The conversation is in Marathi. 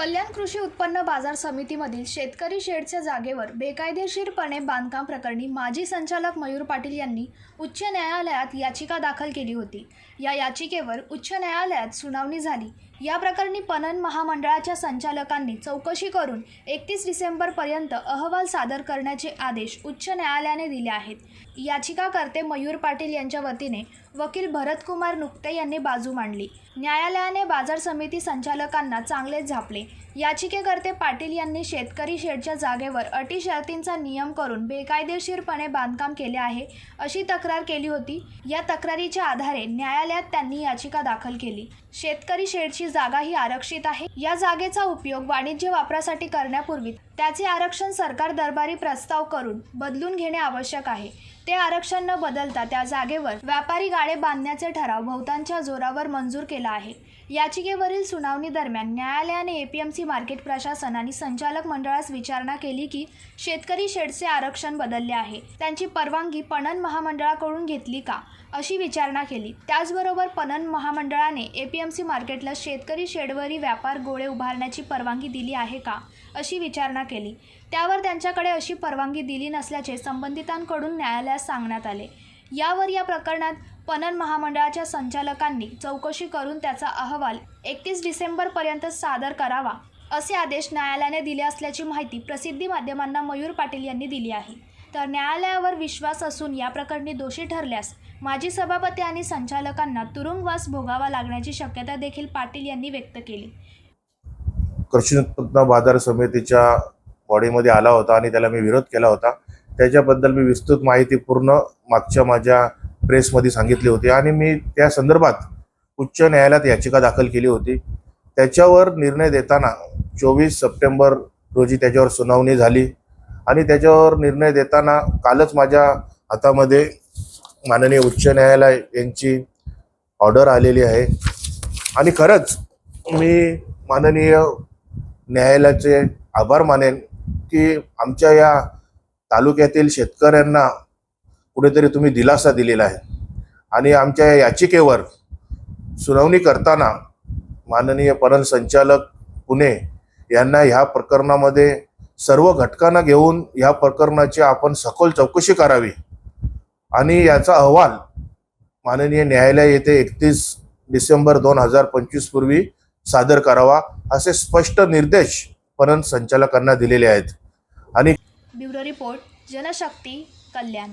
कल्याण कृषी उत्पन्न बाजार समितीमधील शेतकरी शेडच्या जागेवर बेकायदेशीरपणे बांधकाम प्रकरणी माजी संचालक मयूर पाटील यांनी उच्च न्यायालयात याचिका दाखल केली होती. या याचिकेवर उच्च न्यायालयात सुनावणी झाली. या प्रकरणी पणन महामंडळाच्या संचालकांनी चौकशी करून एकतीस डिसेंबरपर्यंत अहवाल सादर करण्याचे आदेश उच्च न्यायालयाने दिले आहेत. याचिकाकर्ते मयूर पाटील यांच्या वतीने वकील भरतकुमार नुकते यांनी बाजू मांडली. न्यायालयाने बाजार समिती संचालकांना चांगलेच झापले. याचिकेकर्ते पाटील यांनी शेतकरी शेडच्या जागेवर अटी शर्तींचा नियम करून बेकायदेशीरपणे बांधकाम केले आहे अशी तक्रार केली होती. या तक्रारीच्या आधारे न्यायालयात त्यांनी याचिका दाखल केली. शेतकरी शेडची जागा ही आरक्षित आहे. या जागेचा उपयोग वाणिज्य वापरासाठी करण्यापूर्वी त्याचे आरक्षण सरकार दरबारी प्रस्ताव करून बदलून घेणे आवश्यक आहे. ते आरक्षण न बदलता त्या जागेवर व्यापारी गाळे बांधण्याचे ठराव बहुतांच्या जोरावर मंजूर केला आहे. याचिकेवरील सुनावणी दरम्यान न्यायालयाने एपीएमसी मार्केट प्रशासन आणि संचालक मंडळास विचारणा केली की शेतकरी शेडचे आरक्षण बदलले आहे. त्यांची परवानगी पणन महामंडळाकडून घेतली का? अशी विचारणा केली. त्याचबरोबर पणन महामंडळाने ए पी एम सी मार्केटला शेतकरी शेडवरी व्यापार गोळे उभारण्याची परवानगी दिली आहे का अशी विचारणा केली. त्यावर त्यांच्याकडे अशी परवानगी दिली नसल्याचे संबंधितांकडून न्यायालयात सांगण्यात आले. यावर या प्रकरणात पणन महामंडळाच्या संचालकांनी चौकशी करून त्याचा अहवाल एकतीस डिसेंबरपर्यंत सादर करावा असे आदेश न्यायालयाने दिले असल्याची माहिती प्रसिद्धी माध्यमांना मयूर पाटील यांनी दिली आहे. तर न्यायालयावर विश्वास असून या प्रकरणी दोषी ठरल्यास माजी सभापती आणि संचालकांना तुरुंगवास भोगावा लागण्याची शक्यता देखील पाटील यांनी व्यक्त केली. कृषी उत्पन्न बाजार समितीच्या बॉडीमध्ये आला होता आणि त्याला मी विरोध केला होता. त्याच्याबद्दल मी विस्तृत माहिती पूर्ण मागच्या माझ्या प्रेसमध्ये सांगितली होती आणि मी त्या संदर्भात उच्च न्यायालयात याचिका दाखल केली होती. त्याच्यावर निर्णय देताना चोवीस सप्टेंबर रोजी त्याच्यावर सुनावणी झाली. आणि त्याच्यावर निर्णय देताना कालच माझ्या हातामध्ये माननीय उच्च न्यायालय यांची ऑर्डर आलेली आहे. आणि खरंच मी माननीय न्यायालयाचे आभार मानेन की आमच्या या तालुक्यातील शेतकऱ्यांना कुठेतरी तुम्ही दिलासा दिलेला आहे. आणि आमच्या या याचिकेवर सुनावणी करताना माननीय पणन संचालक पुणे यांना ह्या प्रकरणामध्ये सर्व घटकांना घेऊन या प्रकरणाची आपण सखोल चौकशी करावी. आणि याचा अहवाल माननीय न्यायालय येथे एकतीस डिसेंबर दोन हजार पंचवीस पूर्वी सादर करावा असे स्पष्ट निर्देश पणन संचालकांना दिलेले आहेत. आणि ब्युरो रिपोर्ट जनशक्ती कल्याण.